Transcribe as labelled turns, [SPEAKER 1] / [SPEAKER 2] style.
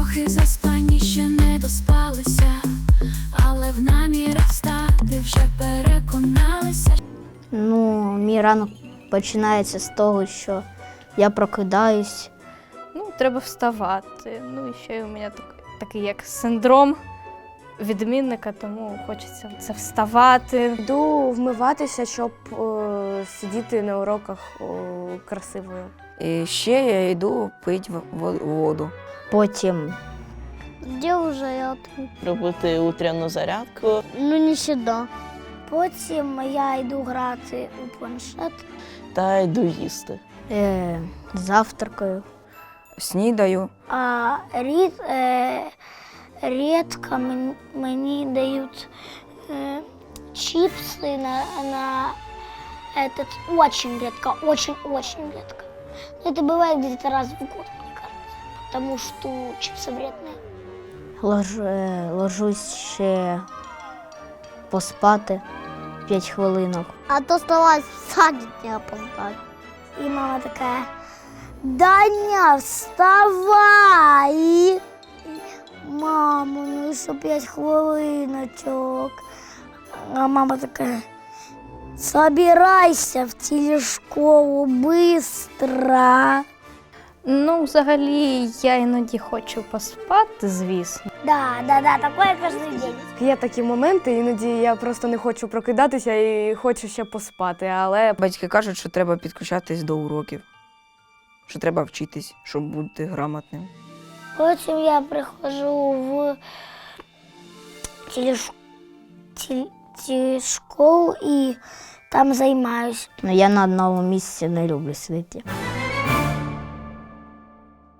[SPEAKER 1] Трохи заспані ще не доспалися, але в намірах встати вже переконалися.
[SPEAKER 2] Ну, мій ранок починається з того, що я прокидаюсь.
[SPEAKER 3] Ну, треба вставати. Ну і ще й у мене так, такий як синдром відмінника, тому хочеться це вставати.
[SPEAKER 4] Йду вмиватися, щоб е, сидіти на уроках о, красивою.
[SPEAKER 5] І ще я йду пити воду.
[SPEAKER 2] Потім
[SPEAKER 6] Делаю зарядку.
[SPEAKER 7] робити утряну зарядку.
[SPEAKER 6] Ну, не сюда. Потім я йду грати у планшет.
[SPEAKER 7] та йду їсти.
[SPEAKER 2] е, завтракаю.
[SPEAKER 5] Снідаю.
[SPEAKER 6] А рід, е, рідко мені, мені дають е, чипсы на, на этот очень редко, очень-очень редко. Но это бывает где-то раз в год, Потому что чипсы вредные.
[SPEAKER 2] Лож, е, ложусь ще поспати 5 хвилинок.
[SPEAKER 6] А то вставать в садик не опоздать. И мама такая, Даня, вставай! Мама, ну еще пять хвилиночок. А мама такая, собирайся в телешколу быстро.
[SPEAKER 3] Ну, взагалі, я іноді хочу поспати, звісно.
[SPEAKER 6] Да, да, да, такое каждый день.
[SPEAKER 4] Є такі моменти, іноді я просто не хочу прокидатися і хочу ще поспати, але
[SPEAKER 5] Батьки кажуть, що треба підключатись до уроків, що треба вчитись, щоб бути грамотним.
[SPEAKER 6] Потім я прихожу в телеш... теле- телешколу і там займаюсь.
[SPEAKER 2] Ну, я на одному місці не люблю сидіти.